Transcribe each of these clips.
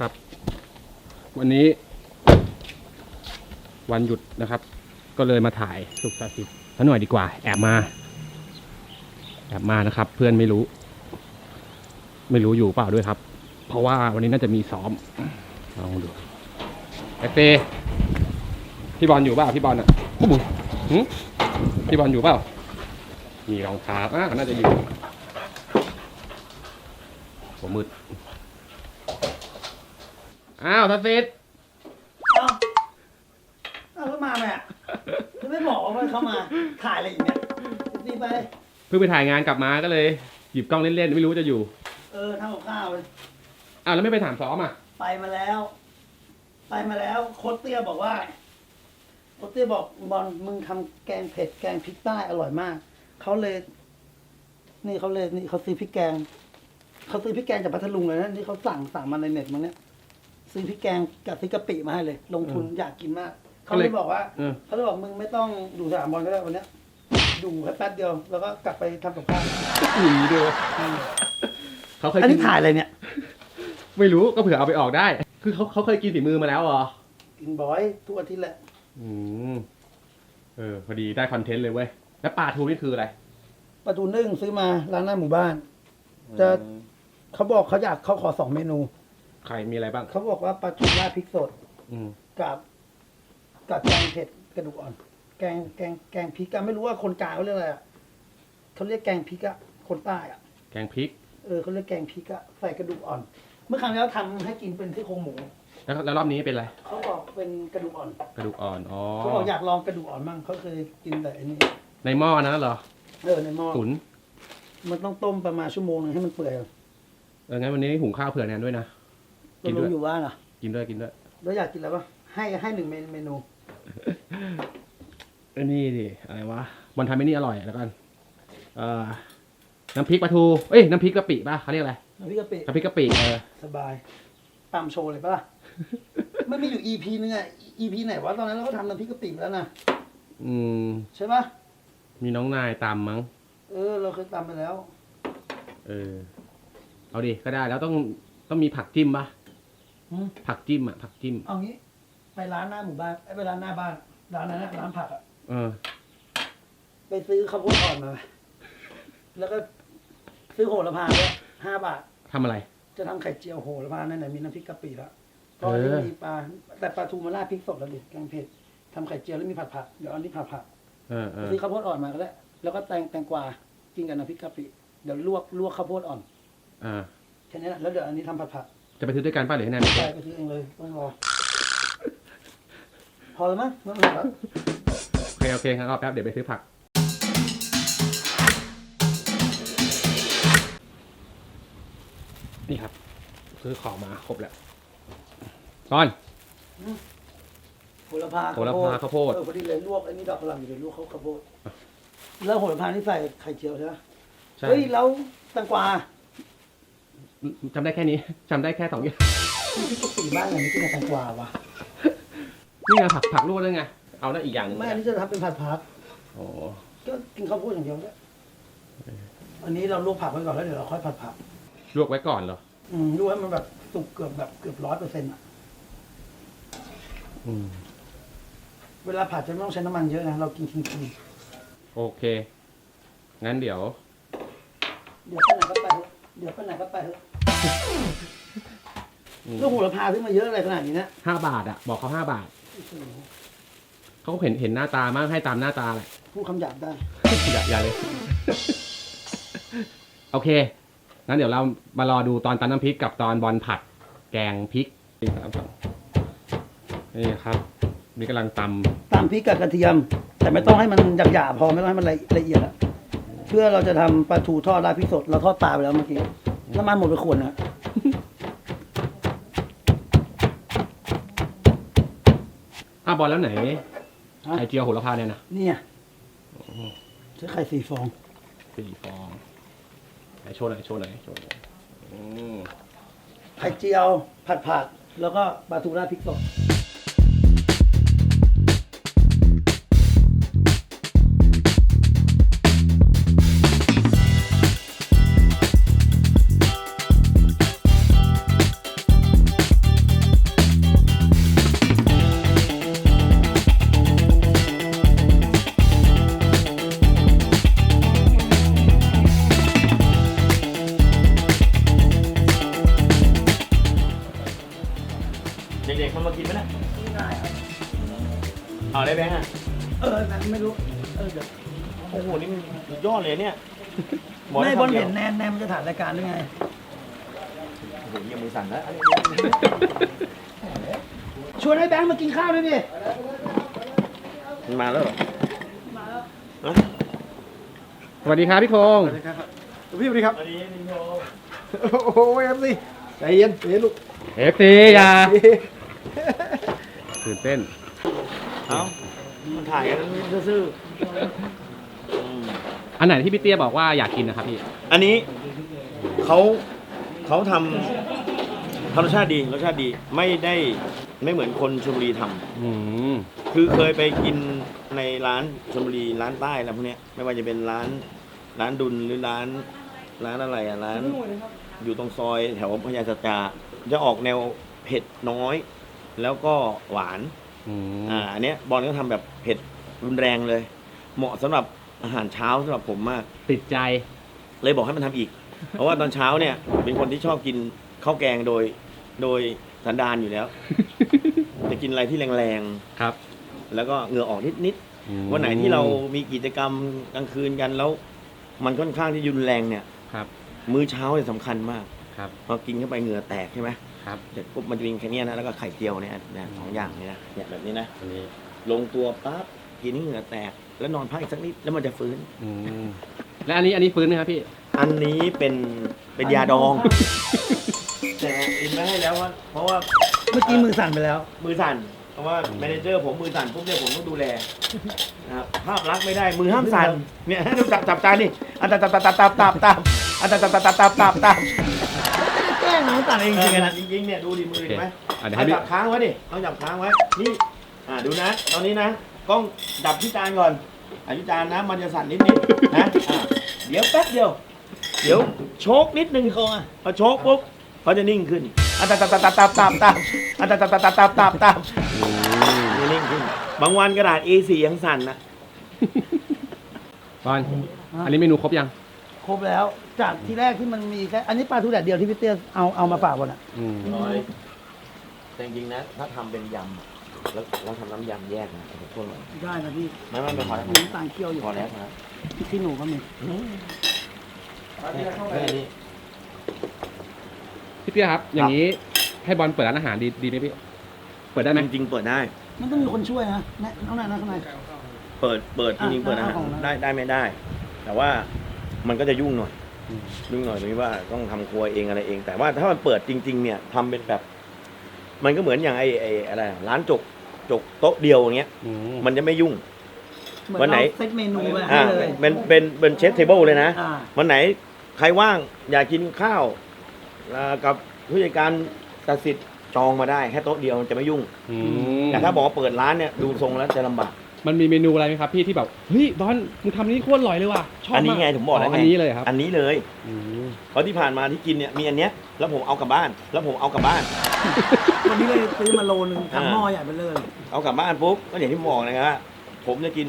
ครับ วันนี้ วันหยุดนะครับ ก็เลยมาถ่ายสุขสันต์สิทธิ์ซะหน่อยดีกว่า แอบมา แอบมานะครับ เพื่อนไม่รู้ ไม่รู้อยู่เปล่าด้วยครับ เพราะว่าวันนี้น่าจะมีซ้อมลองดูเอฟเฟพี่บอลอยู่เปล่าพี่บอลอะปุ๊บปุ๊บหึพี่บอลอยู่เปล่ามีรองเท้าอะน่าจะอยู่ผมมืด อ้าวทัศน์เอ้าเอ้าแล้วมาไหมอะจะไม่บอกว่าเขามาถ่ายอะไรอีกเนี่ยดีไป เพิ่งไปถ่ายงานกลับมาก็เลย หยิบกล้องเล่นๆ ไม่รู้จะอยู่ เออทำกับข้าวเลยอ้าวแล้วไม่ไปถามซ้อมอะ ไปมาแล้ว ไปมาแล้วโค้ชเตี้ยบอกว่าโค้ชเตี้ยบอกบอลมึงทำแกงเผ็ดแกงพริกใต้อร่อยมาก เขาเลย นี่เขาเลยนี่เขาซื้อพริกแกง เขาซื้อพริกแกงจากพัทลุงเลยนะที่เขาสั่งสั่งมาในเน็ตมั้งเนี่ย ซื้อพริกแกงกับพริกกะปิมาให้เลย ลงทุนอยากกินมาก เขาเลยบอกว่าเออ เขาเลยบอกมึงไม่ต้องดูสนามบอลก็ได้วันเนี้ยดูแค่แป๊บเดียวแล้วก็กลับไปทำกับข้าวหนีด้วยเขาเคยอันกินี้ถ่ายอะไรเนี่ยไม่รู้ก็เผื่อเอาไปออกได้ คือเขาเขาเคยกินฝีมือมาแล้วเหรอกินบ่อยทุกอาทิตย์แหละอืมเออพอดีได้คอนเทนต์เลยเว้ยแล้วปลาทูนี่คืออะไรประตูนึ่งซื้อมาร้านหน้าหมู่บ้าน จะ เขาบอกเขาอยากเขาขอสองเมนู ไข่มีอะไรบ้าง เขาบอกว่าปลาทูราดพริกสดอืม กับกับแกงเผ็ดกระดูกอ่อน แกงแกงแกงพริกอะไม่รู้ว่าคนกลางเขาเรียกอะไรอะเขาเรียกแกงพริกอะคนใต้อะแกงพริก เออเขาเรียกแกงพริกอะใส่กระดูกอ่อน เมื่อครั้งแล้วทำให้กินเป็นที่โครงหมูแล้วแล้วรอบนี้เป็นอะไร เขาบอกเป็นกระดูกอ่อนกระดูกอ่อน อ๋อ เขาบอกอยากลองกระดูกอ่อนมั่งเขาเคยกินแต่อันนี้ในหม้อนั้นเหรอ เออในหม้อตุ๋นมันต้องต้มประมาณชั่วโมงนึงให้มันเปื่อย เอองั้นวันนี้หุงข้าวเผื่อแนนด้วยนะ กิเรานด้วยรู้อยู่ว่าน่ะกินด้วยกินด้วยแล้วอยากกินอะไรปะให้ให้หนึ่งเมนูอันนี้ดิอะไรวะบอลทำไอ้นี่อร่อยแล้วกันเอ่อน้ำพริกปลาทูเอ้ยน้ำพริกกะปิป่ะเขาเรียกอะไรน้ำพริกกะปิน้ำพริกกะปิเออสบายตามโชว์เลยปะล่ะไม่มีอยู่ EP นึงอะ EP ไหนวะตอนนั้นเราก็ทำน้ำพริกกะปิไปแล้วนะอืมใช่ปะมีน้องนายตามมั้ง เออ เราเคยตามไปแล้ว เออ เอาดิก็ได้แล้วต้องต้องมีผักจิ้มป่ะหืม ผักจิ้มอะผักจิ้มเอางี้ ไปร้านหน้าหมู่บ้านไอ้ยไปร้านหน้าบ้าน ร้านนั้นนะร้านผักอะเออ ไปซื้อข้าวโพดอ่อนมา แล้วก็ซื้อโหระพาด้วยห้าบาท ทำอะไร จะทำไข่เจียวโหระพานั่นไหนมีน้ำพริกกะปิแล้วเอก็อมีปลาแต่ปลาทูมาราดพริกสดแล้วดิแกงเผ็ดทำไข่เจียวแล้วมีผัดผักเดี๋ยวเอันนี้ผัดผักเออเออซื้อข้าวโพดอ่อนมาก็ได้แล้วก็แตงแตงกวากินกับน้ำพริกกะปิเดี๋ยวลวกลวกข้าวโพดอ่อน อ่า แค่นี้แหละแล้วเดี๋ยวอันนี้ทำผัดผัก จะไปซื้อด้วยกันป่ะหรือให้นายไปใช่ซื้อไปซื้อเองเลยต้องรอ พอแล้วมั้งไม่ต้องแล้วโอเคโอเคงั้นรอแป๊บเดี๋ยวไปซื้อผัก นี่ครับ ซื้อของมาครบแล้วตอนโหระพาโหระพาข้าวโพดเออพอดีเลยลวกไอ้นี่ดอกกระหล่ำอยู่เลยลวกเขาข้าวโพดแล้วโหระพานี่ใส่ไข่เจียวใช่ไหมใช่เฮ้ยแล้วแตงกวา จำได้แค่นี้จำได้แค่สองอย่างที่กะปิบ้านไหนไม่กินกับแตงกวาวะนี่ไงผักผักลวกด้วยไงเอาได้อีกอย่างหนึงไม่อันนี้จะทำเป็นผัดผักโอ้ก็กินข้าวโพดอย่างเดียวได้อันนี้เราลวกผักไว้ก่อนแล้วเดี๋ยวเราค่อยผัดผัก ลวกไว้ก่อนเหรออืมลวกให้มันแบบสุกเกือบแบบเกือบร้อยเปอร์เซ็นต์อะอืมเวลาผัดจะไม่ต้องใช้น้ำมันเยอะนะเรากินคิงโอเค งั้นเดี๋ยว ๆเดี๋ยวไปไหนก็ไปเถอะเดี๋ยวไปไหนก็ไปเถอะอืม ลูกโหระพาซื้อมาเยอะอะไรขนาดนี้นะห้าบาทอะ บอกเขาห้าบาทโอ้โหเขาเห็นเห็นหน้าตามากให้ตามหน้าตาแหละ พูดคำหยาบได้ อย่าอย่าเลย โอเค งั้นเดี๋ยวเรามารอดูตอนตำน้ำพริกกับตอนบอลผัด แกงพริกนี่ครับนี่ครับนี่กำลังตตามพริกกับกระเทียม แต่ไม่ต้องให้มันหยาบๆพอไม่ต้องให้มันละละเอียดอะเพื่อเราจะทำปลาทูทอดราดพริกสดเราทอดปลาไปแล้วเมื่อกี้ น้ำมันหมดไปขวดนะำอ้าวบอลแล้วไหนฮะไอเจียวโหระพาเนี่ยนะเนี่ยใช้ไข่สี่ฟอง สี่ฟองไหนโชว์หน่อยโชว์หน่อยโชว์หน่อยอืม ไข่เจียวผัดผัก แล้วก็ปลาทูราดพริกสด เอาได้แบงค์อะเออนะไม่รู้ เออเดี๋ยวโอ้โห นี่มันสุดยอดเลยเนี่ยไม่บอลเห็นโแนนแนนมันจะถ่ายรายการด้วยไงอ้โหยังมือสั่นแล้วอันนี้ชวนให้แบงค์มากินข้าวด้วยดิมันมาแล้วเหรอสวัสดีครับพี่โคง พี่สวัสดีครับอันนี้นิโยโอ้โหเอฟซีใจเย็นใจเย็นลูกเอฟซีอย่าตื่นเต้นเอ้ามันถ่ายกันซื่อๆอืมอันไหนที่พี่เตี้ยบอกว่าอยากกินนะครับพี่ อันนี้เขาเขาทำทำรสชาติดีรสชาติดีไม่ได้ไม่เหมือนคนชลบุรีทำ อืม คือเคยไปกินในร้านชลบุรีร้านใต้แล้วพวกเนี้ยไม่ว่าจะเป็นร้านร้านดุลหรือร้านร้านอะไรอะร้าน อยู่ตรงซอยแถวพญาสัจจาจะออกแนวเผ็ดน้อย แล้วก็หวาน อืมอ่าอันเนี้ยบอลก็ทำแบบเผ็ดรุนแรงเลย เหมาะสำหรับอาหารเช้าสำหรับผมมาก ติดใจ เลยบอกให้มันทำอีก เพราะว่าตอนเช้าเนี่ย เป็นคนที่ชอบกินข้าวแกงโดย โดยสันดานอยู่แล้ว จะกินอะไรที่แรงครับ ๆ แล้วก็เหงื่อออกนิดอืมๆวันไหนที่เรามีกิจกรรมกลางคืนกันแล้ว มันค่อนข้างที่รุนแรงเนี่ย ครับ มื้อเช้าเนี่ยสำคัญมากครับ พอกินเข้าไปเหงื่อแตกใช่ไหม ครับเสร็จปุ๊บมันจะมีแค่เนี้ยนะแล้วก็ไข่เจียวเนี่ยนะสองอย่างเนี่ยนะเนี่ยแบบนี้นะอันนี้ลงตัวปั๊บกินให้เหงื่อแตก แล้วนอนพักอีกสักนิดแล้วมันจะฟื้น อืมและอันนี้อันนี้ฟื้นไหมครับพี่ อันนี้เป็นเป็นยาดอง แต่อินไม่ให้แล้วว่าเพราะว่าเมื่อกี้มือสั่นไปแล้ว มือสั่น เพราะว่าแมเนเจอร์ผมมือสั่นปุ๊บเนี่ยผมต้องดูแลนะครับภาพลักษณ์ไม่ได้มือห้ามสั่นเนี่ยให้ดูจับจับจานนี่อันตับตับตับตับตับตับตับอันตับตับตับตับตับตับ ตับแกล้งนะมันสั่นเองจริงๆนะ จริงๆเนี่ยดูดิมือเห็นไหมอะเดี๋ยวให้พี่ จับค้างไว้ดิต้องจับค้างไว้ นี่ อ่าดูนะ ตอนนี้นะกล้องดับที่จานก่อนอะที่จานนะ มันจะสั่นนิดนิดๆนะอะเดี๋ยวแป๊บเดียว เดี๋ยวโชกนิดนึงคอพอโชกปุ๊บเขาจะนิ่งขึ้นอันตับตับตับตับตับตับตับอันตับตับตับตับตับตับตับอืมจะนิ่งขึ้น บางวันกระดาษ A4 ยังสั่นนะ บอลอันนี้เมนูครบยัง ครบแล้ว จากที่แรกที่มันมีแค่อันนี้ปลาทูแดดเดียวที่พี่เตี้ยเอาเอามาฝากบนอะ อืมน้อยแต่จริงๆนะ ถ้าทำเป็นยำอะแล้วเราทำน้ำยำแยกนะผมพูดเลยได้นะพี่ไม่ไม่ไม่พอแล้วมีน้ำตาลเคี่ยวอยู่พอแล้วพอแล้วพี่ขี้หนูก็มีแค่นี้พี่เตี้ยครับ อย่างนี้ให้บอลเปิดร้านอาหารดีดีไหมพี่ เปิดได้ไหมจริงๆเปิดได้ มันต้องมีคนช่วยนะแนะข้างในนะข้างใน เปิดเปิดจริงๆอะเปิดอาหารเอาของนะ ได้ได้ไม่ได้ แต่ว่า มันก็จะยุ่งหน่อยอืมยุ่งหน่อยตรงที่ว่าต้องทำครัวเองอะไรเอง แต่ว่าถ้ามันเปิดจริง ๆ เนี่ยทำเป็นแบบ มันก็เหมือนอย่างไอ้ไอ้อะไรอะร้านจกจกโต๊ะเดียวอย่างเงี้ยอืมมันจะไม่ยุ่งเหมือนวันไหนเราเซตเมนูไปให้อ่าเลยเป็นเป็นเป็นเชฟเทเบิลเลยนะอ่าวันไหนใครว่างอยากกินข้าวอ่ากับผู้จัดการตัดสิทธิ์จองมาได้แค่โต๊ะเดียวมันจะไม่ยุ่งอืมแต่ถ้าบอกว่าเปิดร้านเนี่ยดูทรงแล้วจะลำบาก มันมีเมนูอะไรไหมครับ พี่ที่แบบเฮ้ยบอลมึงทำนี่โคตรอร่อยเลยว่ะชอบอันนี้มากไงผมบอกแล้วไงอันนี้เลยครับอันนี้เลยอืมเพราะที่ผ่านมาที่กินเนี่ยมีอันเนี้ยแล้วผมเอากลับบ้าน แล้วผมเอากลับบ้าน วันนี้เลยซื้อมาโลนึงทำหม้อใหญ่ไปเลย เอากลับบ้านปุ๊บก็อย่างที่ผมบอกนะครับว่าผมจะกิน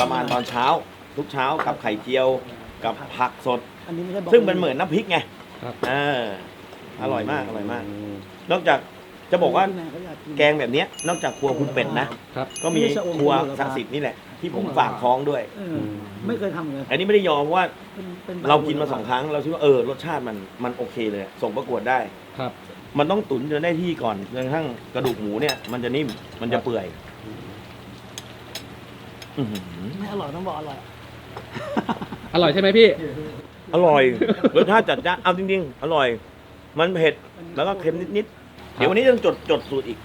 ประมาณตอนเช้า ทุกเช้ากับไข่เจียว กับผักสด อันนี้ไม่ใช่บอกซึ่งมันเหมือนน้ำพริกไงครับ เอออร่อยมากอร่อยมากมนอกจาก จะบอกว่าที่ไหนเขอยนแกงแบบเนี้ยนอกจากครัวคุณเป็ดนะ ครับก็มีนี่ชะอมครัวคุณเหรอศักดิ์สิทธิ์นี่แหละ ที่ผมฝากท้องด้วย เออไม่เคยทำเลยอันนี้ไม่ได้ยอมเพราะว่าเป็นเป็นเรากินมาสองครั้ง เราคิดว่าเออรสชาติมันมันโอเคเลย ส่งประกวดได้ ครับ มันต้องตุ๋นจนได้ที่ก่อนจนกระทั่งกระดูกหมูเนี่ย มันจะนิ่มมันจะเปื่อยอื้อหือไม่อร่อยต้องบอกอร่อยอร่อยใช่ไหมพี่ อร่อยรสชาติจัดจ้านเอาจริง ๆ อร่อย มันเผ็ดแล้วก็เค็มนิดๆ เดี๋ยววันนี้ต้องจดจดสูตรอีก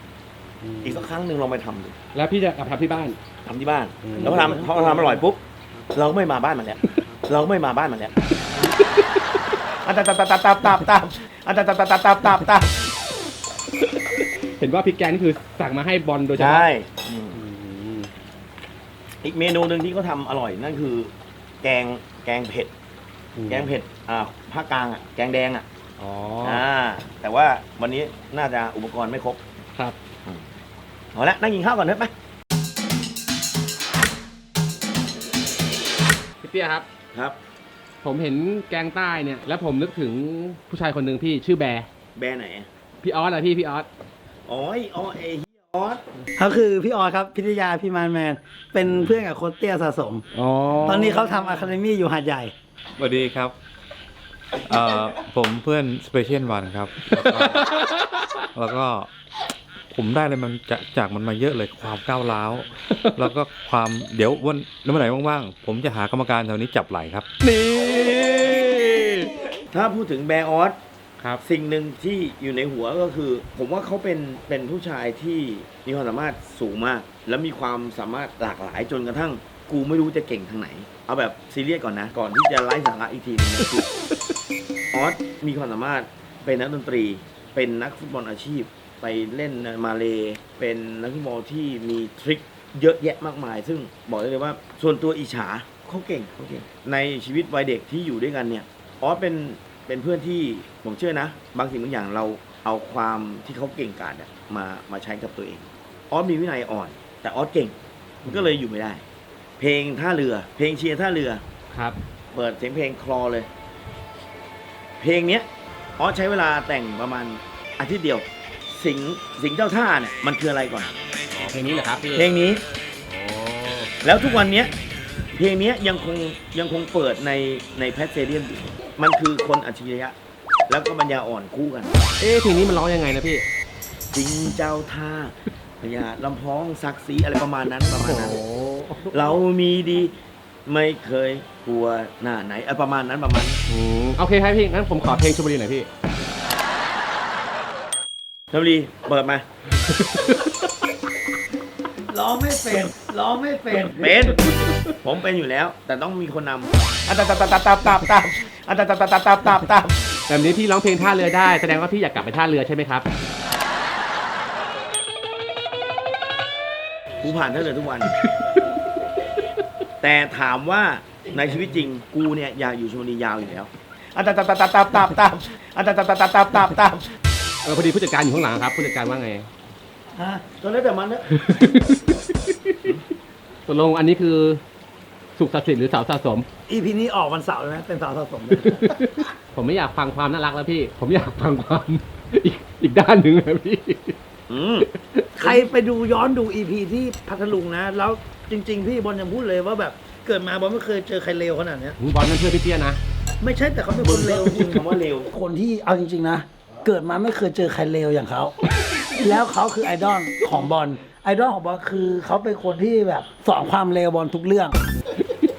อีกสักครั้งหนึ่งลองไปทำดูแล้วพี่จะกลับทำที่บ้าน ทำที่บ้าน อืม แล้วพอทำพอทำอร่อยปุ๊บ เราก็ไม่มาบ้านมันแล้ว เราก็ไม่มาบ้านมันแล้วอันตับตับตับตับตับตับอันตับตับตับตับตับตับตับเห็นว่าพริกแกงนี่คือสั่งมาให้บอลโดยเฉพาะใช่อืมอืมอีกเมนูหนึ่งที่เขาทำอร่อยนั่นคือ แกงแกงเผ็ดแกงเผ็ด อ่าภาคกลางอะ แกงแดงอะ อ๋ออ่าแต่ว่าวันนี้น่าจะอุปกรณ์ไม่ครบครับเอาละนั่งกินข้าวก่อนเถอะไปพี่เตี้ยครับ ครับ ผมเห็นแกงใต้เนี่ย แล้วผมนึกถึงผู้ชายคนหนึ่งพี่ชื่อแบร์แบรนด์ไหนอะพี่ออสอะพี่พี่ออสอ๋อไอ้อ๋อไอ้เฮียออสเขาคือพี่ออสครับพิทยาพี่มานแมน เป็นเพื่อนกับโคชเตี้ยสะสมอ๋อตอนนี้เขาทำอะคาเดมี่อยู่หาดใหญ่สวัสดีครับ เอ่อผมเพื่อนสเปเชียลวันครับ แล้วก็แล้วก็ผมได้เลยมันจากจากมันมาเยอะเลยความก้าวร้าว แล้วก็ความเดี๋ยววันวันไหนว่างๆ ผมจะหากรรมการแถวนี้จับไหลครับ นี่ถ้าพูดถึงแบร์ออสครับ สิ่งหนึ่งที่อยู่ในหัวก็คือ ผมว่าเขาเป็นเป็นผู้ชายที่มีความสามารถสูงมาก และมีความสามารถหลากหลายจนกระทั่ง กูไม่รู้จะเก่งทางไหไหนเอาแบบซีเรียสก่อนนะ ก่อนที่จะไล่สาระอีกทีนึงนะคือ ออสมีความสามารถเป็นนักดนตรี เป็นนักฟุตบอลอาชีพ ไปเล่นในมาเลเป็นนักฟุตบอลที่มีทริคเยอะแยะมากมาย ซึ่งบอกได้เลยว่าส่วนตัวอิจฉาเขาเก่งเขาเก่ง ในชีวิตวัยเด็กที่อยู่ด้วยกันเนี่ยออสเป็นเป็นเพื่อนที่ผมเชื่อนะ บางสิ่งบางอย่างเราเอาความที่เขาเก่งกาจเนี่ยมามาใช้กับตัวเองออสมีวินัยอ่อน แต่ออสเก่ง มันก็เลยอยู่ไม่ได้ เพลงท่าเรือ เพลงเชียร์ท่าเรือครับ เปิดเสียงเพลงคลอเลย เพลงเนี้ยออสใช้เวลาแต่งประมาณอาทิตย์เดียว สิงสิงเจ้าท่าเนี่ยมันคืออะไรก่อน อ๋อเพลงนี้เหรอครับพี่เพลงนี้ โอ้แล้วทุกวันเนี้ยเพลงเนี้ยยังคงยังคงเปิดในในแพทเซเดียมอยู่มันคือคนอัจฉริยะ แล้วก็ปัญญาอ่อนคู่กัน เอ๊ะเพลงนี้มันร้องยังไงนะพี่ สิงเจ้าท่าพญาลำพ้องศักดิ์ศรีอะไรประมาณนั้นประมาณนั้น เรามีดี ไม่เคยกลัวหน้าไหนเออประมาณนั้นประมาณนั้นอืมโอเคครับพี่งั้นผมขอเพลงชลบุรีหน่อยพี่ ชลบุรีเปิดมา ร้องไม่เป็น ร้องไม่เป็น เป็น ผมเป็นอยู่แล้ว แต่ต้องมีคนนำอันตับตับตับตับตับตับอันตับตับตับตับตับตับตับแบบนี้พี่ร้องเพลงท่าเรือได้ แสดงว่าพี่อยากกลับไปท่าเรือใช่ไหมครับกูผ่านท่าเรือทุกวัน แต่ถามว่าในชีวิตจริงกูเนี่ยอยากอยู่ชลบุรียาวอยู่แล้วอันตับตับตับตับตับตับอันตับตับตับตับตับตับเออพอดีผู้จัดการอยู่ข้างหลังครับผู้จัดการว่าไงฮะตอนนั้นแต่มันเนอะตกลงอันนี้คือสุขศักดิ์สิทธิ์หรือสาวสะสม อีพีนี้ออกวันเสาร์เลยนะเป็นสาวสะสมผมไม่อยากฟังความน่ารักแล้วพี่ ผมอยากฟังความอีกอีกด้านหนึ่งนะพี่ อืม ใครไปดูย้อนดูอีพีที่พัทลุงนะ แล้ว จริง ๆ พี่บอลยังพูดเลยว่าแบบเกิดมาบอลไม่เคยเจอใครเลวขนาดเนี้ยบอลนั่นเพื่อนพี่เตี้ยนะ ไม่ใช่แต่เขาเป็นมึคงนเร็เลววจริงคำว่าเร็วคนที่เอาจริง ๆ นะ เกิดมาไม่เคยเจอใครเลวอย่างเขา แล้วเขาคือไอดอลของบอลไอดอลของบอลคือเขาเป็นคนที่แบบสอนความเลวบอลทุกเรื่อง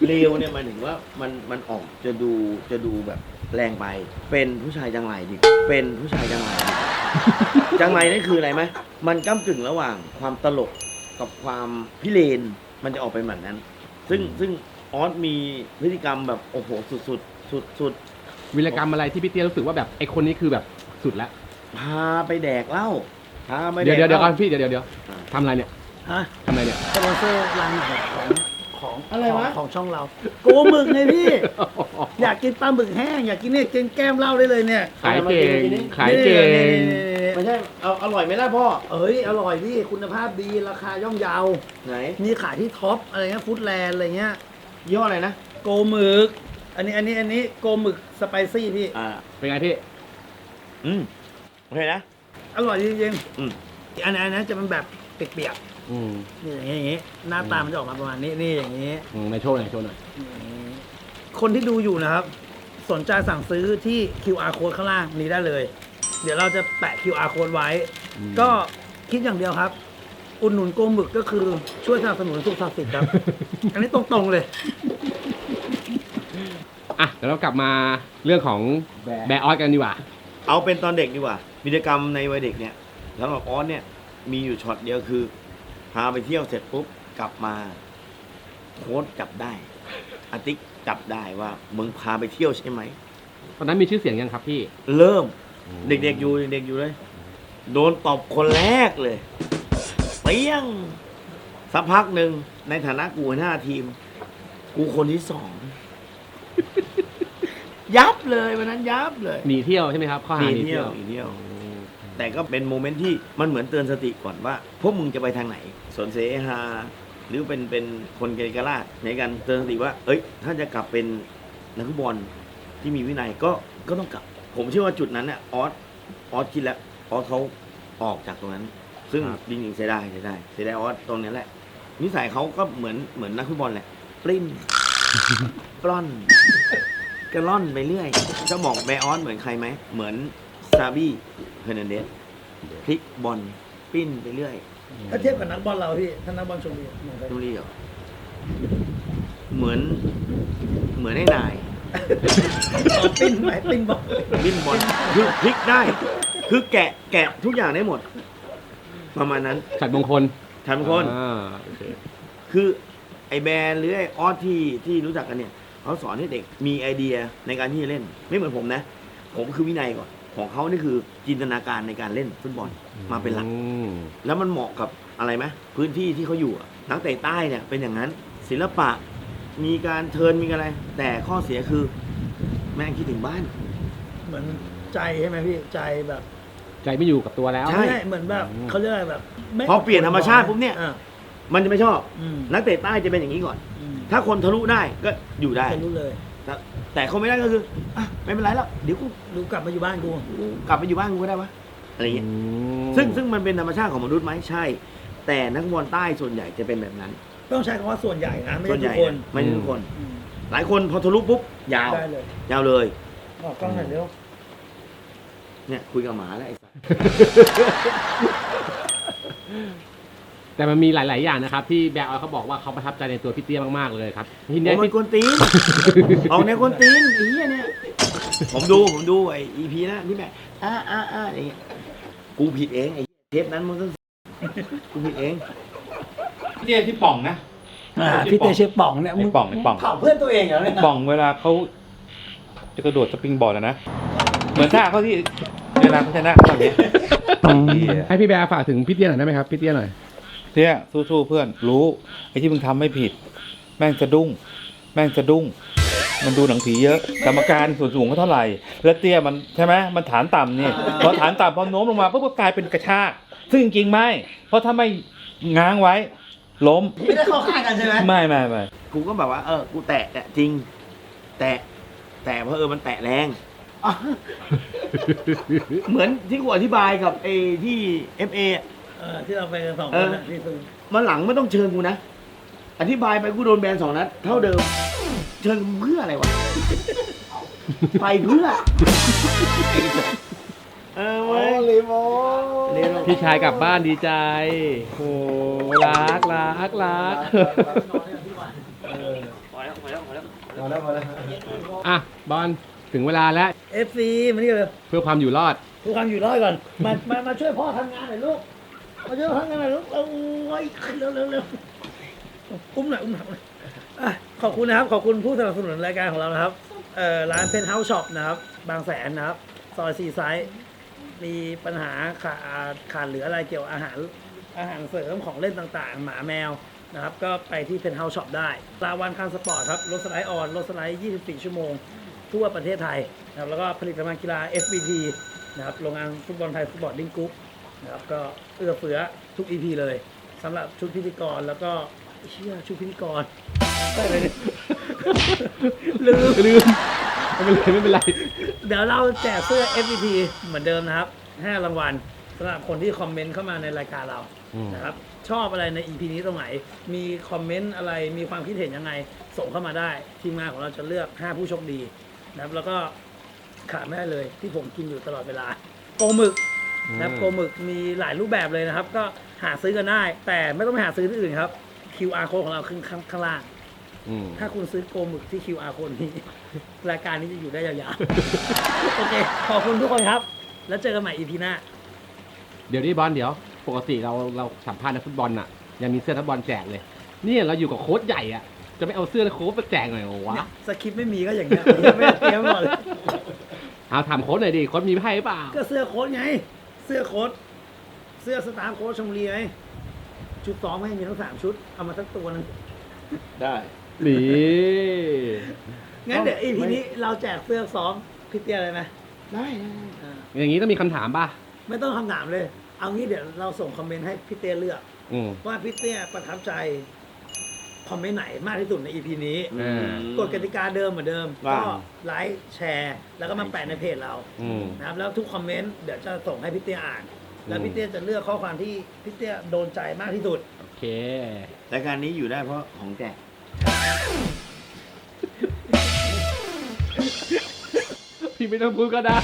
เร็วเนี่ยหมายถึงว่ามันมันออกจะดูจะดูแบบแรงไป เป็นผู้ชายจังไรดีกว่าเป็นผู้ชายจังไรดีกว่าจังไรนี่คืออะไรไหมมันก้ากึ่งระหว่างความตลกกับความพิเรน มันจะออกเป็นแบบนั้น ซึ่งซึ่งออสมีพฤติกรรมแบบโอ้โหสุดสุดสุดสุดวิรกรรมอะไรที่พี่เตี้ยรู้สึกว่าแบบไอคนนี้คือแบบสุดแล้วพาไปแดกเหล้าพาไปแดเดี๋ยวกเดี๋ยวหเดี๋ยวก่อล้านพี่เดี๋ยวเดี๋ยวเดี๋ยวอ่าทำอะไรเนี่ยฮะทำอะไรเนี่ยสปอนเซอร์รายใหม่ของของอะไรวะ ของของช่องเรา โกหมึกไงพี่อยากกินปลาหมึกแห้ง อยากกินเนี่ยกินแก้มเหล้าได้เลยเนี่ยขายเก่งขายเก่งนี่ไม่ใช่เอาอร่อยไหมล่ะพ่อเอ้ยอร่อยพี่คุณภาพดีราคาย่อมเยาวไหนมีขายที่ท็อปอะไรเงี้ยฟู้ดแลนด์อะไรเงี้ยยี่ห้ออะไรนะโกหมึก อันนี้อันนี้อันนี้โกหมึกสไปซี่พี่อ่าเป็นไงพี่อืมโอเคนะอร่อยจริงอืมๆอันอันนั้นจะเป็นแบบเปียกอืมๆนี่อย่างงี้อย่างงี้หน้าตามันจะออกมาประมาณนี้นี่อย่างงี้อืมในโชว์หน่อยโชว์หน่อย คนที่ดูอยู่นะครับ สนใจสั่งซื้อที่ QR code ข้างล่างนี้ได้เลย เดี๋ยวเราจะแปะ QR code ไว้อืมก็คิดอย่างเดียวครับ อุดหนุนโกหมึกก็คือช่วยสนับสนุนสุขภาพสิทธิ์ครับ อันนี้ตรงๆเลย อะเดี๋ยวเรากลับมาเรื่องของแบร์ออสกันดีกว่า เอาเป็นตอนเด็กดีกว่าวิรกรรมในวัยเด็กเนี่ยสำหรับออสเนี่ยมีอยู่ช็อตเดียวคือ พาไปเที่ยวเสร็จปุ๊บกลับมาโค้ดจับได้อาติก จับได้ว่ามึงพาไปเที่ยวใช่ไหม ตอนนั้นมีชื่อเสียงยังครับพี่เริ่มเด็กๆอยู่เด็กๆอยู่เลย โดนตบคนแรกเลยเปี้ยงสักพักหนึ่งในฐานะกูหัวหน้าทีม กูคนที่สอง ยับเลยวันนั้นยับเลยหนีเที่ยวใช่ไหมครับข้อหหานีหนีเที่เที่ยยววหนีเที่ยว แต่ก็เป็นโมเมนต์ที่มันเหมือนเตือนสติก่อนว่า พวกมึงจะไปทางไหน สนเสฮา หรือเป็นเป็นคนเกเรกราดในการเตือนสติว่า เอ้ย ถ้าจะกลับเป็นนักฟุตบอลที่มีวินัยก็ก็ต้องกลับ ผมเชื่อว่าจุดนั้นเนี่ยออสออสคิดแล้วออสเขาออกจากตรงนั้น ซึ่งครับ จริงๆเสียดายเสียดายเสียดายว่าตรงนี้แหละ นิสัยเขาก็เหมือนเหมือนนักฟุตบอลแหละปลิ้น ปล้อนกระล่อนไปเรื่อย จะบอกแบออนเหมือนใครไหม เหมือนซาบี้เฮอร์นันเดสพลิกบอลปิ้นไปเรื่อย ถ้าเทียบกับนักบอลเราพี่ถ้านักบอลชมบุรีเหมือนกันชลบุรีเหรอเหมือน เหมือนไอ้นายเอาปิ้นไหมปิ้นบอลปิ้นบอลคือพลิกได้ คือแกะแกะทุกอย่างได้หมด ประมาณนั้นฉัดมงคลทำคน อ่าโอเค คือไอแบรนด์หรือไอออสที่ที่รู้จักกันเนี่ยเขาสอนให้เด็กมีไอเดียในการที่จะเล่น ไม่เหมือนผมนะ ผมคือวินัยก่อน ของเขานี่คือจินตนาการในการเล่นฟุตบอลมาเป็นหลักอืมแล้วมันเหมาะกับอะไรไหมพื้นที่ที่เขาอยู่อะนักเตะใต้เนี่ยเป็นอย่างนั้น ศิลปะมีการเทิร์นมีอะไร แต่ข้อเสียคือแม่งคิดถึงบ้าน เหมือนใจใช่ไหมพี่ใจแบบใจไม่อยู่กับตัวแล้ว ใช่ ไม่ใช่เหมือนแบบอืม เขาเรียกอะไรแบบไม่พอเปลี่ยนธรรมชาติปุ๊บเนี่ย อ่ามันจะไม่ชอบ อืมนักเตะใต้จะเป็นอย่างนี้ก่อน อืมถ้าคนทะลุได้ก็อยู่ได้ จะรู้เลย แต่แต่เขาไม่ได้ก็คืออะไม่เป็นไรแล้วเดี๋ยวกูดูกลับมาอยู่บ้านกูกูกลับไปอยู่บ้านกูก็ได้วะอะไรอย่างเงี้ยอืมซึ่งซึ่งมันเป็นธรรมชาติของมนุษย์ไหมใช่ แต่นักบอลใต้ส่วนใหญ่จะเป็นแบบนั้น ต้องใช้คำว่าส่วนใหญ่นะไม่ส่วนใช่ใหทุญ่กคนนะไม่ใช่ทุกคน อืมหลายคนพอทะลุปุ๊บยาว ได้เลยยาวเลย ออกกล้องหน่อยเร็วเนี่ยคุยกับหมาแล้วไอ้สัส แต่มันมีหลาย ๆ อย่างนะครับ ที่แบร์ออยเขาบอกว่าเขาประทับใจในตัวพี่เตี้ยมาก ๆ เลยครับทีโอ้เนี้ยมันพี่กวนตีน ออกแนวกวนตีนไอ้เหี้ยเนี่ย ผมดูผมดูไอ้ EP นะที่แบบอ่าอ่าอ่าอะไรเงี้ยกูผิดเองไอ้เทปนั้นมึงก็กูผิดเอง พี่เตี้ยที่ป่องนะ อ่าพี่เตเชฟป่องเนี่ยไอ้ป่องไอ้ป่อง เผาเพื่อนตัวเองเหรอเนี่ยป่องเวลาเขาจะกระโดดสปริงบอร์ดอะนะ เหมือนท่าเขาที่เวลาเขาชนะเขาแบบเนี้ยเหี้ยให้พี่แบร์ฝากถึงพี่เตี้ยหน่อยได้ไหมครับพี่เตี้ยหน่อย เตี้ยสู้ๆเพื่อนรู้ไอ้ที่มึงทำไม่ผิด แม่งสะดุ้ง แม่งสะดุ้ง มันดูหนังผีเยอะ กรรมการส่วนสูงเขาเท่าไหร่ แล้วเตี้ยมันใช่ไหมมันฐานต่ำเนี่ยพอฐานต่ำพอโน้มลงมาปุ๊บก็กลายเป็นกระชากซึ่งจริงๆไม่ เพราะถ้าไม่ง้างไว้ ล้ม ไม่ได้เข้าข้างกันใช่ไหมไม่ไม่ไม่กูก็แบบว่าเออกูแตะแตะจริง แตะแต่เพราะเออมันแตะแรงอะเหมือนที่กูอธิบายกับไอ้ที่ FA อะเอ อที่เราไปกันสองคเอนอน่ะที่ซื้อมาหลังไม่ต้องเชิญกูนะ อธิบายไปกูโดนแบนสองนัดเท่าเดิม เชิญกูเพื่ออะไรวะ ไปเพื่อ เออโอ้เว้ยลิโมเรียนพี่ชายกลับบ้านดีใจ โอ้รักรักรักพอแล้วพอแล้วพอแล้วมาแล้วมาแล้วอะบอลถึงเวลาแล้ว เอฟซีมานี่เลยเพื่อความอยู่รอดทุกครั้งอยู่รอดก่อน มามามาช่วยพ่อทำงานหน่อยลูก มาช่วยพ่อทำงานน่อยลูกเอาไว้เร็วเร็วเร็วอุ้มหน่อยอุ้มหน่อยอะขอบคุณนะครับ ขอบคุณผู้สนับสนุนรายการของเรานะครับเอ่อร้านเพนเฮาส์ช็อปนะครับ บางแสนนะครับ ซอยซีไซด์มีปัญหาขาดขาดเหลืออะไรเกี่ยวกับอาหารอาหารเสริมของเล่นต่างๆ หมาแมวนะครับ ก็ไปที่เพนเฮาส์ช็อปได้ลาวันคันสปอร์ตครับรถสไลด์ออนรถสไลด์ 24 ชั่วโมง ทั่วประเทศไทยนะครับแล้วก็ผลิตภัณฑ์กีฬา FBT นะครับโรงงานฟุตบอลไทยฟุตบอลดิ้งกรุ๊ป นะครับก็เอื้อเฟื้อทุก EP เลยสำหรับชุดพิธีกรแล้วก็เชื่อชุดพิธีกรได้เลยเนี่ยลืม ลืมไม่เป็นไรไม่เป็นไร เดี๋ยวเราแจกเสื้อ FPT เหมือนเดิมนะครับ 5 รางวัลสำหรับคนที่คอมเมนต์เข้ามาในรายการเราอืม นะครับ ชอบอะไรใน EP นี้ตรงไหน มีคอมเมนต์อะไร มีความคิดเห็นยังไง ส่งเข้ามาได้ ทีมงานของเราจะเลือก 5 ผู้โชคดีนะครับ แล้วก็ขาดไม่ได้เลยที่ผมกินอยู่ตลอดเวลาโกหมึก นะครับโกหมึกมีหลายรูปแบบเลยนะครับ ก็หาซื้อกันได้ แต่ไม่ต้องไปหาซื้อที่อื่นครับ QR code ของเราขึ้นข้างข้างล่าง อืม ถ้าคุณซื้อโกหมึกที่ QR code นี้ รายการนี้จะอยู่ได้ยาวๆ โอเค ขอบคุณทุกคนครับ แล้วเจอกันใหม่ EP หน้า เดี๋ยวนี้บอลเดี๋ยว ปกติเราเราสัมภาษณ์นักฟุตบอลน่ะ ยังมีเสื้อนักบอลแจกเลย เนี่ยเราอยู่กับโค้ชใหญ่อะจะไม่เอาเสื้อโค้ชมาแจกหน่อยเหรอวะ สคริปต์ไม่มีก็อย่างเงี้ยไม่ได้เตรียมก่อนเลยเอาถามโค้ชหน่อยดิโค้ชมีให้หรือเปล่า ก็เสื้อโค้ดไง เสื้อโค้ดเสื้อสตาร์โค้ดชมบุรีไงชุดซ้อมให้มีทั้งสามชุด เอามาสักตัวหนึงได้นี่งั้นเดี๋ยว EP นี้เราแจกเสื้อซ้อมพี่เตี้ยเลยไหมได้ได้อ่าอย่างนี้ต้องมีคำถามป่ะ ไม่ต้องคำถามเลย เอางี้เดี๋ยวเราส่งคอมเมนต์ให้พี่เตี้ยเลือก อืม ว่าพี่เตี้ยประทับใจ คอมเมนต์ไหนมากที่สุดใน EP นี้ อืม กฎกติกาเดิมเหมือนเดิม ว่า ก็ไลค์แชร์ แล้วก็มาแปะในเพจเราอืม นะครับแล้วทุกคอมเมนต์เดี๋ยวจะส่งให้พี่เตี้ยอ่าน แล้วพี่เตี้ยจะเลือกข้อความที่พี่เตี้ยโดนใจมากที่สุด โอเค รายการนี้อยู่ได้เพราะของแจกพี่ไม่ต้องพูดก็ได้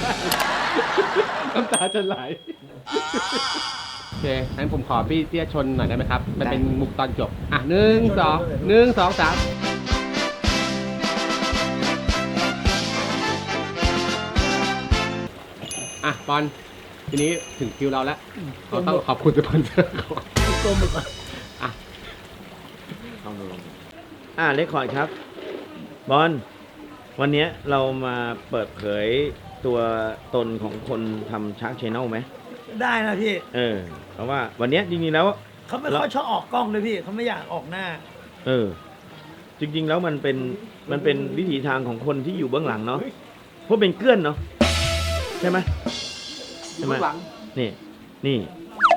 น้ำตาจะไหลโอเคงั้นผมขอพี่เตี้ยชนหน่อยได้ไหมครับ มันเป็นมุกตอนจบ อะหนึ่งสองหนึ่งสองสามอะบอลทีนี้ถึงคิวเราแล้วเราต้องขอบคุณสปอนเซอร์ก่อนกลมก่อนอะต้องดูอ่าเลคคอร์ดครับ บอลวันเนี้ยเรามาเปิดเผยตัวตนของคนทำชาร์กชแนลไหม ได้นะพี่เออเพราะว่าวันเนี้ยจริงๆแล้ว เขาไม่ค่อยชอบออกกล้องเลยพี่เขาไม่อยากออกหน้า เออ จริง ๆ แล้วมันเป็นมันเป็นวิถีทางของคนที่อยู่เบื้องหลังเนาะเพราะเป็นเกื้อนเนาะใช่ไหมใช่ไหมนี่นี่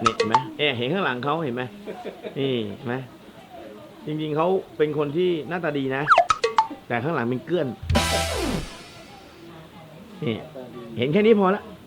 นี่เห็นไหมเอ๊ะเห็นข้างหลังเขาเห็นไหมนี่เห็นไหมจริง ๆเขาเป็นคนที่หน้าตาดีนะ แต่ข้างหลังเป็นเกื้อนนี่เห็นแค่นี้พอละ